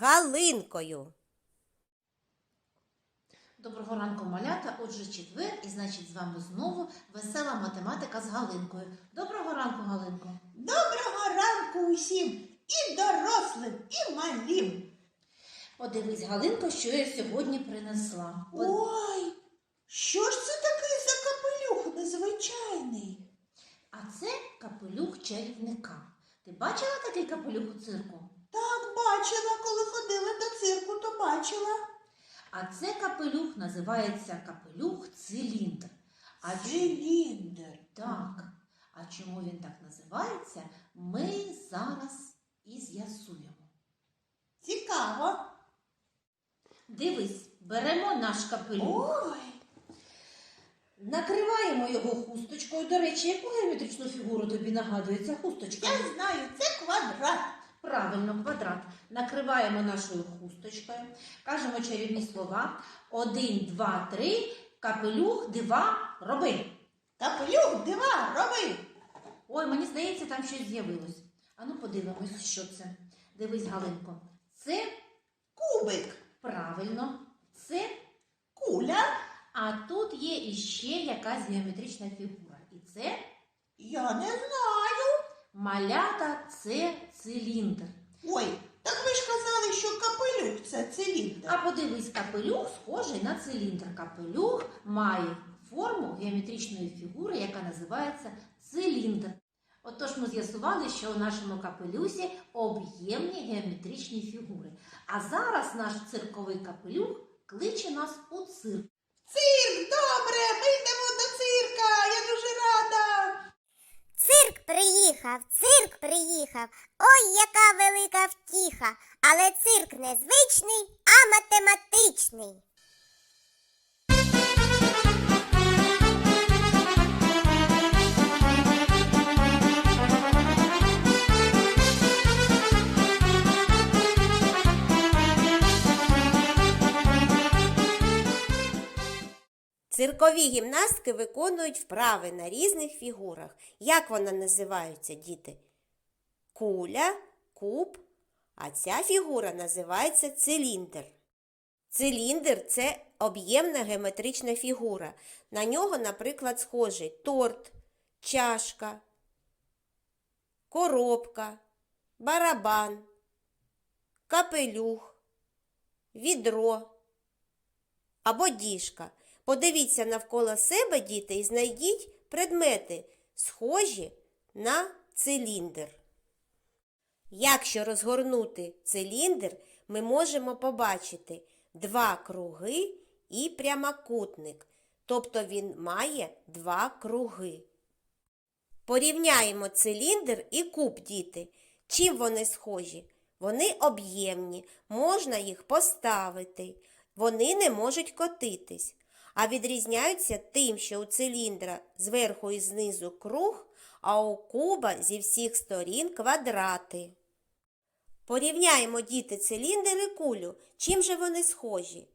Галинкою. Доброго ранку, малята. Отже, четвер, і значить з вами знову весела математика з Галинкою. Доброго ранку, Галинко. Доброго ранку усім, і дорослим, і малим. Подивись, Галинко, що я сьогодні принесла. Под- Ой, що ж це такий за капелюх незвичайний? А це капелюх чарівника. Ти бачила такий капелюх у цирку? Так бачила, коли ходила до цирку, то бачила. А це капелюх називається капелюх циліндр. А? Циліндр. Так. А чому він так називається, ми зараз і з'ясуємо. Цікаво. Дивись, беремо наш капелюх. Ой, Накриваємо його хусточкою. До речі, яку геометричну фігуру тобі нагадує ця хусточка? я знаю, це квадрат. Правильно, квадрат. Накриваємо нашою хусточкою. Кажемо чарівні слова. Один, два, три. Капелюх, дива, роби. Капелюх, дива, роби. Ой, мені здається, там щось з'явилось. Ану, подивимось, що це. Дивись, Галинко. Це Кубик, правильно. Це, куля. а тут є іще якась геометрична фігура. І це Я не знаю. Малята, це циліндр. Ой, так ви ж казали, що капелюх це циліндр. А подивись, капелюх схожий на циліндр. Капелюх має форму геометричної фігури, яка називається циліндр. Отож ми з'ясували, що у нашому капелюсі об'ємні геометричні фігури. А зараз наш цирковий капелюх кличе нас у цирк. Цирк, добре, ми йдемо до цирка. Я дуже рада. Цирк приїхав, цирк приїхав. Ой, яка велика втіха. Але цирк не звичний, а математичний. Циркові гімнастки виконують вправи на різних фігурах. Як вони називаються, діти? Куля, куб, а ця фігура називається циліндр. Циліндр це об'ємна геометрична фігура. На нього, наприклад, схожий торт, чашка, коробка, барабан, капелюх, відро або діжка. Подивіться навколо себе, діти, і знайдіть предмети, схожі на циліндр. Якщо розгорнути циліндр, ми можемо побачити два круги і прямокутник, тобто він має два круги. Порівняємо циліндр і куб, діти. Чим вони схожі? Вони об'ємні, можна їх поставити. Вони не можуть котитись, а відрізняються тим, що у циліндра зверху і знизу круг, а у куба зі всіх сторін квадрати. Порівняємо діти циліндр і кулю. Чим же вони схожі?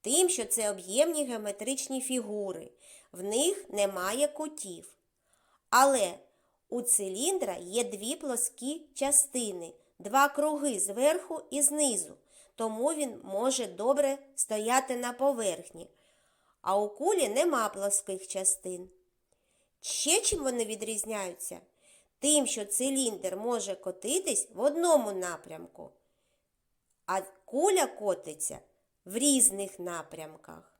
Тим, що це об'ємні геометричні фігури, в них немає кутів. Але у циліндра є дві плоскі частини, два круги зверху і знизу, тому він може добре стояти на поверхні. А у кулі нема плоских частин. Ще чим вони відрізняються? Тим, що циліндр може котитись в одному напрямку, а куля котиться в різних напрямках.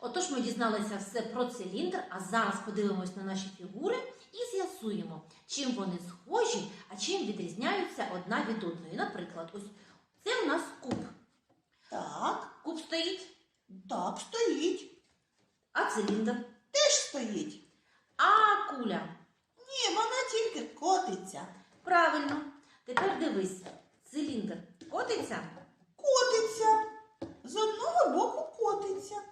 Отож ми дізналися все про циліндр, а зараз подивимось на наші фігури і з'ясуємо, чим вони схожі, а чим відрізняються одна від одної. Наприклад, ось це у нас куб. Так, Куб стоїть, так, стоїть. а циліндр. Теж стоїть. А куля. Ні, вона тільки котиться. Правильно. Тепер дивись. Циліндр котиться, Котиться. З одного боку котиться.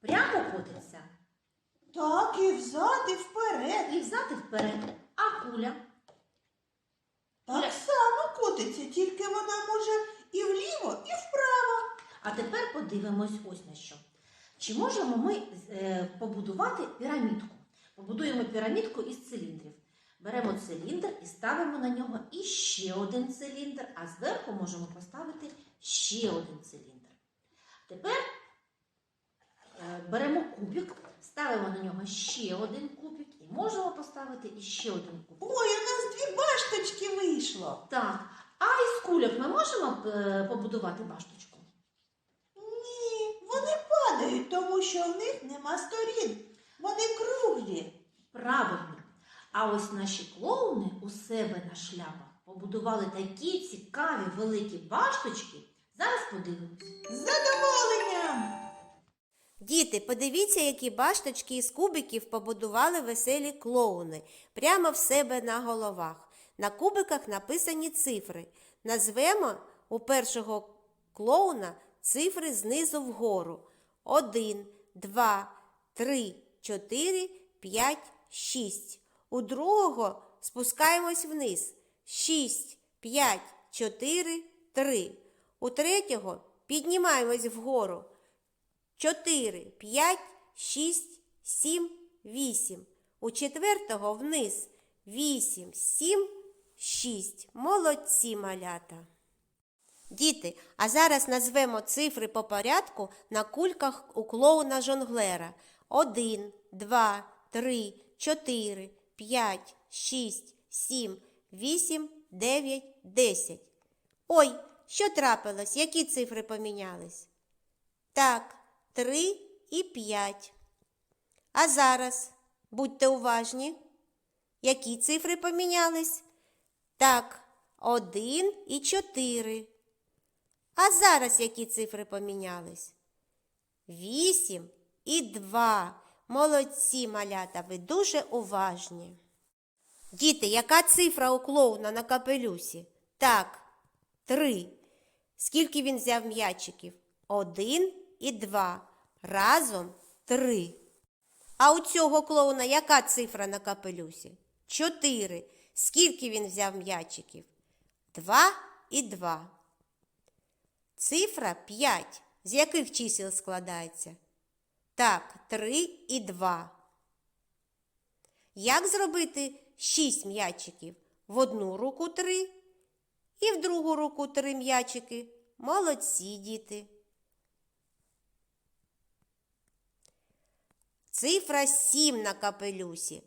прямо котиться, Так, і взад, і вперед. і взад і вперед. А куля. Так само котиться, тільки вона може і вліво, і вправо. А тепер подивимось ось на що. Чи можемо ми е, побудувати пірамідку? Побудуємо пірамідку із циліндрів. Беремо циліндр і ставимо на нього іще один циліндр, а зверху можемо поставити ще один циліндр. Тепер е, беремо кубик, ставимо на нього ще один кубик і можемо поставити іще один кубик. Ой, у нас дві башточки вийшло. Так, а із кульок ми можемо е, побудувати башточку? Ні, тому що в них нема сторін. Вони круглі. Правильно. А ось наші клоуни у себе на шляпах побудували такі цікаві великі башточки. Зараз подивимось. З задоволенням. Діти, подивіться, які башточки із кубиків побудували веселі клоуни прямо в себе на головах. На кубиках написані цифри. Назвемо у першого клоуна цифри знизу вгору. 1, 2, 3, 4, 5, 6. У другого спускаємось вниз. 6, 5, 4, 3. У третього піднімаємось вгору. 4, 5, 6, 7, 8. У четвертого вниз 8, 7, 6. Молодці малята. Діти, а зараз назвемо цифри по порядку на кульках у клоуна жонглера. 1, 2, 3, 4, 5, 6, 7, 8, 9, 10. Ой, що трапилось? Які цифри помінялись? Так, 3 і 5. А зараз будьте уважні. Які цифри помінялись? Так, 1 і 4. А зараз які цифри помінялись? 8 і 2. Молодці малята, ви дуже уважні. Діти, яка цифра у клоуна на капелюсі? Так, 3. Скільки він взяв м'ячиків? Один і два. Разом три. А у цього клоуна яка цифра на капелюсі? Чотири. Скільки він взяв м'ячиків? Два і два. Цифра п'ять. З яких чисел складається? Так, три і два. Як зробити шість м'ячиків? В одну руку три і в другу руку три м'ячики. Молодці діти. Цифра 7 на капелюсі.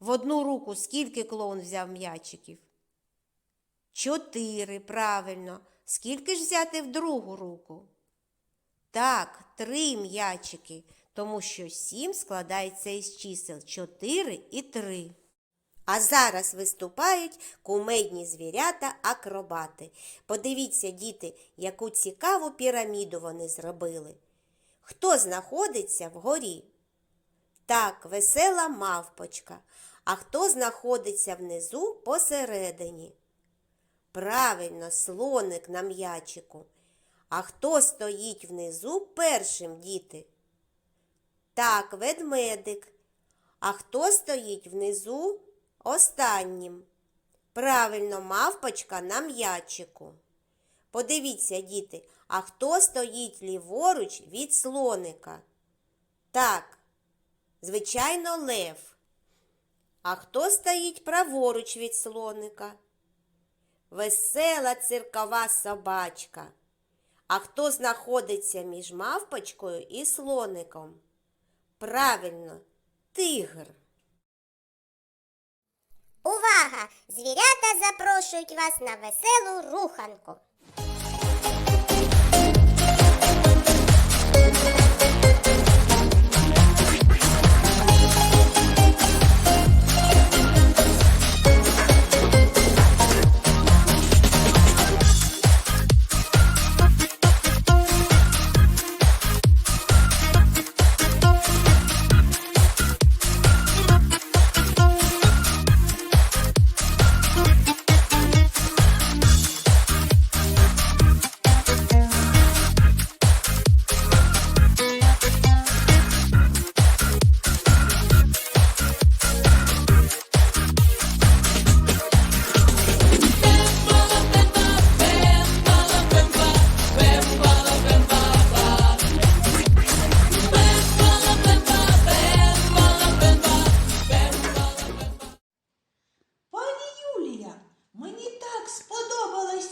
В одну руку скільки клоун взяв м'ячиків? Чотири, правильно. Скільки ж взяти в другу руку? Так, три м'ячики, тому що сім складається із чисел 4 і 3. А зараз виступають кумедні звірята-акробати. Подивіться, діти, яку цікаву піраміду вони зробили. Хто знаходиться вгорі? Так, весела мавпочка. А хто знаходиться внизу посередині? Правильно, слоник на м'ячику. А хто стоїть внизу першим, діти? Так, ведмедик. А хто стоїть внизу останнім? Правильно, мавпочка на м'ячику. Подивіться, діти, а хто стоїть ліворуч від слоника? Так, звичайно, лев. А хто стоїть праворуч від слоника? Весела циркова собачка. А хто знаходиться між мавпочкою і слоником? Правильно, тигр. Увага! Звірята запрошують вас на веселу руханку.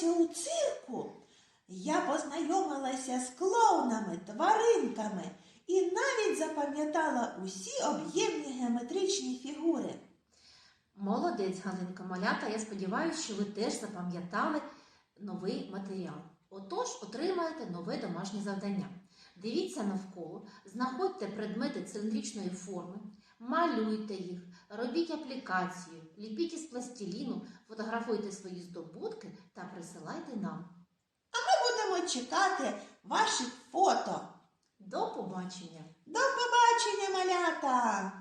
Уроку я познайомилася з клоунами, тваринками і навіть запам'ятала усі об'ємні геометричні фігури. Молодець, Галинка Малята. Я сподіваюся, що ви теж запам'ятали новий матеріал. Отож, отримаєте нове домашнє завдання. Дивіться навколо, знаходьте предмети циліндричної форми, малюйте їх, робіть аплікацію, ліпіть із пластиліну, фотографуйте свої здобутки та присилайте нам. А Ми будемо чекати ваших фото. До побачення! До побачення, малята!